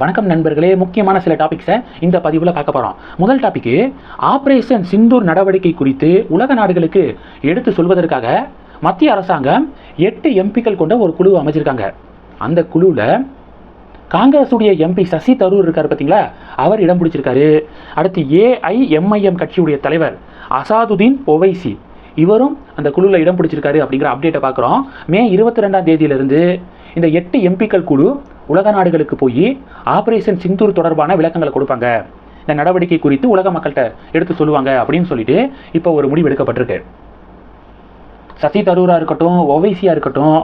வணக்கம் நண்பர்களே. முக்கியமான சில டாபிக்ஸை இந்த பதிவில் பார்க்க போகிறோம் முதல் டாபிக்கு ஆப்ரேஷன் சிந்தூர் நடவடிக்கை குறித்து உலக நாடுகளுக்கு எடுத்து சொல்வதற்காக மத்திய அரசாங்கம் எட்டு எம்பிக்கள் கொண்ட ஒரு குழு அமைச்சிருக்காங்க. அந்த குழுவில் காங்கிரஸுடைய எம்பி சசி தரூர் இருக்கார் பார்த்தீங்களா அவர் இடம் பிடிச்சிருக்காரு. அடுத்து ஏஐஎம்ஐஎம் கட்சியுடைய தலைவர் அசாதுதீன் ஒவைசி இவரும் அந்த குழுவில் இடம் பிடிச்சிருக்காரு அப்படிங்கிற அப்டேட்டை பார்க்குறோம். மே இருபத்தி ரெண்டாம் தேதியிலிருந்து இந்த எட்டு எம்பிக்கள் குழு உலக நாடுகளுக்கு போய் ஆபரேஷன் சிந்தூர் தொடர்பான விளக்கங்களை கொடுப்பாங்க. இந்த நடவடிக்கை குறித்து உலக மக்கள்கிட்ட எடுத்து சொல்லுவாங்க அப்படின்னு சொல்லிட்டு இப்போ ஒரு முடிவு எடுக்கப்பட்டிருக்கு. சசி தரூரா இருக்கட்டும் ஒவைசியா இருக்கட்டும்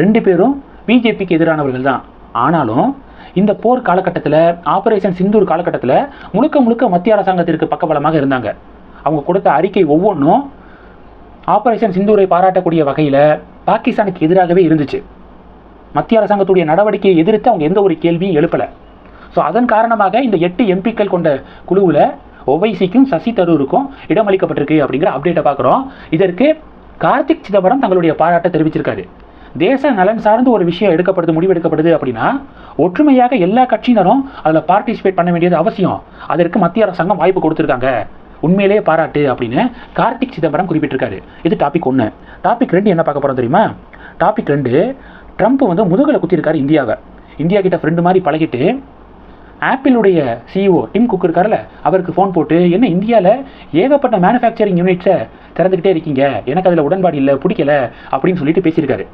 ரெண்டு பேரும் பிஜேபிக்கு எதிரானவர்கள் தான். ஆனாலும் இந்த போர் காலகட்டத்தில் ஆபரேஷன் சிந்தூர் காலகட்டத்தில் முழுக்க முழுக்க மத்திய அரசாங்கத்திற்கு பக்கபலமாக இருந்தாங்க. அவங்க கொடுத்த அறிக்கை ஒவ்வொன்றும் ஆபரேஷன் சிந்தூரை பாராட்டக்கூடிய வகையில் பாகிஸ்தானுக்கு எதிராகவே இருந்துச்சு. மத்திய அரசாங்கத்துடைய நடவடிக்கையை எதிர்த்து அவங்க எந்த ஒரு கேள்வியும் எழுப்பலை. ஸோ அதன் காரணமாக இந்த எட்டு எம்பிக்கள் கொண்ட குழுவில் ஒவைசிக்கும் சசி தரூருக்கும் இடமளிக்கப்பட்டிருக்கு அப்படிங்கிற அப்டேட்டை பார்க்குறோம். இதற்கு கார்த்திக் சிதம்பரம் தங்களுடைய பாராட்டை தெரிவிச்சிருக்காரு. தேச நலன் சார்ந்து ஒரு விஷயம் எடுக்கப்படுது முடிவெடுக்கப்படுது அப்படின்னா ஒற்றுமையாக எல்லா கட்சியினரும் அதில் பார்ட்டிசிபேட் பண்ண வேண்டியது அவசியம். அதற்கு மத்திய அரசாங்கம் வாய்ப்பு கொடுத்துருக்காங்க. உண்மையிலேயே பாராட்டு அப்படின்னு கார்த்திக் சிதம்பரம் குறிப்பிட்டிருக்காரு. இது டாபிக் ஒன்று டாபிக் ரெண்டு என்ன பார்க்க போகிறோம் தெரியுமா? டாபிக் ரெண்டு ட்ரம்ப் வந்து முதுகில் குத்திருக்காரு இந்தியாவை. இந்தியா கிட்ட ஃப்ரெண்டு மாதிரி பழகிட்டு ஆப்பிளுடைய சிஇஓ டிம் குக் இருக்கார்ல அவருக்கு ஃபோன் போட்டு என்ன இந்தியாவில் ஏகப்பட்ட மேனுஃபேக்சரிங் யூனிட்ஸை திறந்துக்கிட்டே இருக்கீங்க? எனக்கு அதில் உடன்பாடு இல்லை பிடிக்கல அப்படின்னு சொல்லிட்டு பேசியிருக்காரு.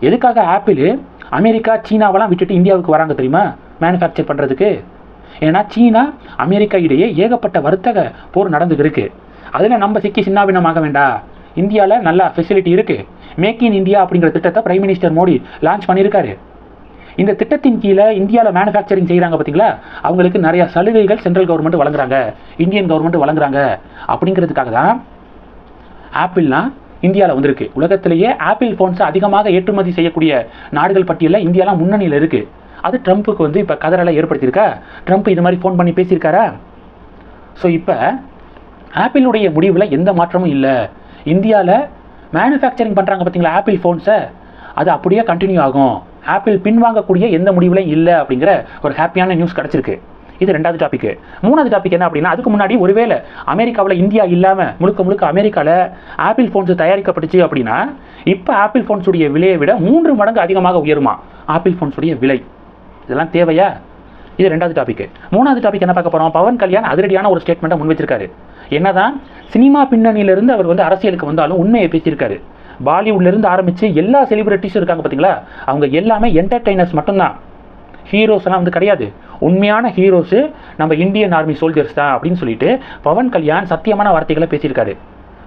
எதுக்காக ஆப்பிள் அமெரிக்கா சீனாவெல்லாம் விட்டுட்டு இந்தியாவுக்கு வராங்க தெரியுமா? மேனுஃபேக்சர் பண்ணுறதுக்கு ஏன்னா சீனா அமெரிக்கா இடையே ஏகப்பட்ட வர்த்தக போர் நடந்துகிருக்கு அதில் நம்ம சிக்கி சின்னாபின்னமாக வேண்டாம் இந்தியாவில் நல்லா ஃபெசிலிட்டி இருக்குது மேக் இன் இந்தியா அப்படிங்கிற திட்டத்தை பிரைம் மினிஸ்டர் மோடி லான்ச் பண்ணியிருக்காரு. இந்த திட்டத்தின் கீழே இந்தியாவில் மேனுஃபேக்சரிங் செய்கிறாங்க பார்த்தீங்களா அவங்களுக்கு நிறைய சலுகைகள் சென்ட்ரல் கவர்மெண்ட் வழங்குறாங்க. இந்தியன் கவர்மெண்ட் வழங்குறாங்க. அப்படிங்கிறதுக்காக தான் ஆப்பிள்னா இந்தியாவில் வந்திருக்கு. உலகத்திலேயே ஆப்பிள் ஃபோன்ஸை அதிகமாக ஏற்றுமதி செய்யக்கூடிய நாடுகள் பட்டியலில் இந்தியாலாம் முன்னணியில் இருக்குது அது ட்ரம்ப்புக்கு வந்து இப்போ கதறலை ஏற்படுத்தியிருக்கா? ட்ரம்ப் இது மாதிரி ஃபோன் பண்ணி பேசியிருக்காரா? ஸோ இப்போ ஆப்பிளுடைய முடிவில் எந்த மாற்றமும் இல்லை. இந்தியாவில் மேனுஃபேக்சரிங் பண்ணுறாங்க பார்த்தீங்களா ஆப்பிள் ஃபோன்ஸை அது அப்படியே கண்டினியூ ஆகும். ஆப்பிள் பின்வாங்கக்கூடிய எந்த முடிவுலையும் இல்லை அப்படிங்கிற ஒரு ஹாப்பியான நியூஸ் கிடச்சிருக்கு. இது ரெண்டாவது டாபிக் மூணாவது டாபிக் என்ன அப்படின்னா அதுக்கு முன்னாடி ஒருவேளை அமெரிக்காவில் இந்தியா இல்லாமல் முழுக்க முழுக்க அமெரிக்காவில் ஆப்பிள் ஃபோன்ஸ் தயாரிக்கப்பட்டுச்சு அப்படின்னா இப்போ ஆப்பிள் ஃபோன்ஸுடைய விலையை விட மூன்று மடங்கு அதிகமாக உயருமா? ஆப்பிள் ஃபோன்ஸுடைய விலை. இதெல்லாம் தேவையா? இது ரெண்டாவது டாபிக் மூணாவது டாபிக் என்ன பார்க்க போகிறோம் பவன் கல்யாண் அதிரடியான ஒரு ஸ்டேட்மெண்ட்டை முன் வச்சிருக்காரு என்னதான்? சினிமா பின்னணியிலிருந்து அவர் வந்து அரசியலுக்கு வந்தாலும் உண்மையை பேசியிருக்காரு. பாலிவுட்லேருந்து ஆரம்பித்து எல்லா செலிபிரிட்டிஸும் இருக்காங்க பார்த்தீங்களா அவங்க எல்லாமே என்டர்டெய்னர்ஸ் மட்டும்தான். ஹீரோஸ் எல்லாம் வந்து கிடையாது. உண்மையான ஹீரோஸு நம்ம இந்தியன் ஆர்மி சோல்ஜர்ஸ் தான் அப்படின்னு சொல்லிட்டு பவன் கல்யாண் சத்தியமான வார்த்தைகளை பேசியிருக்காரு.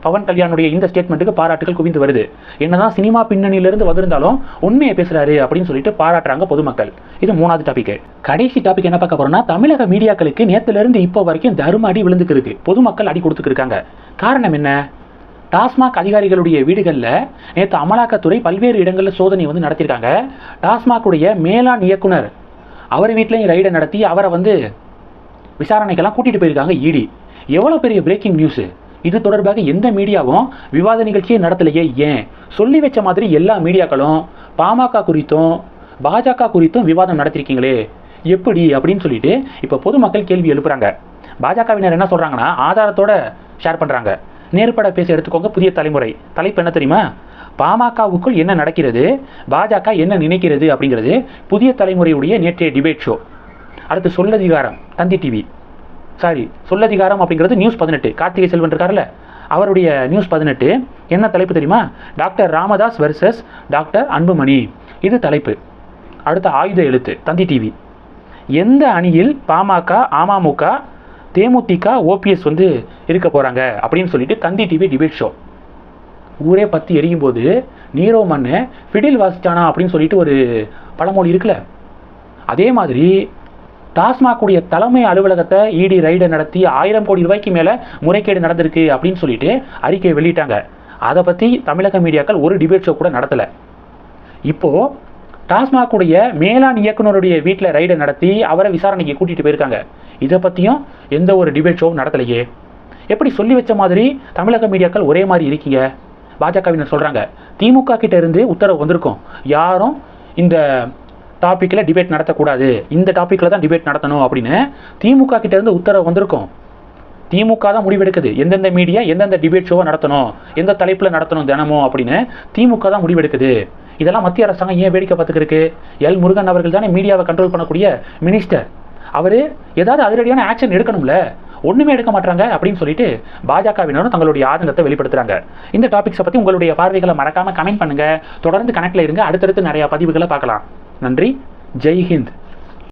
பவன் கல்யாணுடைய இந்த ஸ்டேட்மெண்ட்டுக்கு பாராட்டுகள் குவிந்து வருது. என்னதான் சினிமா பின்னணியிலிருந்து வந்திருந்தாலும் உண்மையை பேசுறாரு அப்படின்னு சொல்லிட்டு பாராட்டுறாங்க பொதுமக்கள். இது மூணாவது டாபிக் கடைசி டாபிக் என்ன பார்க்க போறோம்னா தமிழக மீடியாக்களுக்கு நேத்துல இருந்து இப்போ வரைக்கும் தரும அடி விழுந்துக்கிருக்கு. பொதுமக்கள் அடி கொடுத்துருக்காங்க காரணம் என்ன? டாஸ்மாக் அதிகாரிகளுடைய வீடுகளில் நேற்று அமலாக்கத்துறை பல்வேறு இடங்களில் சோதனை வந்து நடத்தியிருக்காங்க டாஸ்மாக்குடைய மேலாண் இயக்குனர் அவர் வீட்டிலையும் ரைடை நடத்தி அவரை வந்து விசாரணைக்கெல்லாம் கூட்டிகிட்டு போயிருக்காங்க இடி எவ்வளோ பெரிய பிரேக்கிங் நியூஸு இது தொடர்பாக எந்த மீடியாவும் விவாத நிகழ்ச்சியை நடத்தலையே ஏன்? சொல்லி வச்ச மாதிரி எல்லா மீடியாக்களும் பாமக குறித்தும் பாஜக குறித்தும் விவாதம் நடத்திருக்கீங்களே எப்படி அப்படின்னு சொல்லிட்டு இப்போ பொதுமக்கள் கேள்வி எழுப்புறாங்க. பாஜகவினர் என்ன சொல்கிறாங்கன்னா ஆதாரத்தோட ஷேர் பண்ணுறாங்க நேர்பட பேச எடுத்துக்கோங்க புதிய தலைமுறை. தலைப்பு என்ன தெரியுமா? பாமகவுக்குள் என்ன நடக்கிறது பாஜக என்ன நினைக்கிறது அப்படிங்கிறது புதிய தலைமுறையுடைய நேற்றைய டிபேட் ஷோ அடுத்து சொல்லதிகாரம் தந்தி டிவி சாரி சொல்லதிகாரம் அப்படிங்கிறது நியூஸ் பதினெட்டு. கார்த்திகை செல்வன் இருக்கார்ல அவருடைய நியூஸ் பதினெட்டு. என்ன தலைப்பு தெரியுமா? Doctor Ramadoss versus doctor Anbumani. இது தலைப்பு. அடுத்த ஆயுத எழுத்து தந்தி டிவி எந்த அணியில் பாமக அமமுக தேமுதிக ஓபிஎஸ் வந்து இருக்க போகிறாங்க அப்படின்னு சொல்லிட்டு தந்தி டிவி டிபேட் ஷோ ஊரே பற்றி எரியும் போது நீரோ மண்ணு ஃபிடில் வாசிச்சானா அப்படின்னு சொல்லிட்டு ஒரு பழமொழி இருக்குல்ல. அதே மாதிரி டாஸ்மாகுடைய தலைமை அலுவலகத்தை இடி ரைடை நடத்தி ஆயிரம் கோடி ரூபாய்க்கு மேலே முறைகேடு நடந்திருக்கு அப்படின்னு சொல்லிட்டு அறிக்கை வெளியிட்டாங்க. அதை பற்றி தமிழக மீடியாக்கள் ஒரு டிபேட் ஷோ கூட நடத்தலை. இப்போது டாஸ்மாகுடைய மேலாண் இயக்குனருடைய வீட்டில் ரைடை நடத்தி அவரை விசாரணைக்கு கூட்டிகிட்டு போயிருக்காங்க. இதை பற்றியும் எந்த ஒரு டிபேட் ஷோவும் நடத்தலையே. எப்படி சொல்லி வச்ச மாதிரி தமிழக மீடியாக்கள் ஒரே மாதிரி இருக்கீங்க? பாஜகவினர் சொல்கிறாங்க திமுக கிட்ட இருந்து உத்தரவு வந்திருக்கும். யாரும் இந்த டாப்பிக்கில் டிபேட் நடத்தக்கூடாது. இந்த டாப்பிக்கில் தான் டிபேட் நடத்தணும் அப்படின்னு திமுக கிட்டேருந்து உத்தரவு வந்திருக்கும். திமுக தான் முடிவெடுக்குது. எந்தெந்த மீடியா எந்தெந்த டிபேட் ஷோவை நடத்தணும் எந்த தலைப்பில் நடத்தணும் தினமும் அப்படின்னு திமுக தான் முடிவெடுக்குது. இதெல்லாம் மத்திய அரசாங்கம் ஏன் வேடிக்கை பார்த்துக்கிருக்கு எல் முருகன் அவர்கள் தானே மீடியாவை கண்ட்ரோல் பண்ணக்கூடிய மினிஸ்டர் அவர் ஏதாவது அதிரடியான ஆக்ஷன் எடுக்கணும்ல? ஒண்ணுமே எடுக்க மாட்டாங்க அப்படின்னு சொல்லிட்டு பாஜகவினரும் தங்களுடைய ஆதங்கத்தை வெளிப்படுத்துறாங்க. இந்த டாபிக்ஸை பத்தி உங்களுடைய பார்வைகளை மறக்காமல் கமெண்ட் பண்ணுங்க. தொடர்ந்து கனெக்டில் இருங்க. அடுத்தடுத்து நிறையா பதிவுகளை பார்க்கலாம். நன்றி ஜெய் ஹிந்த்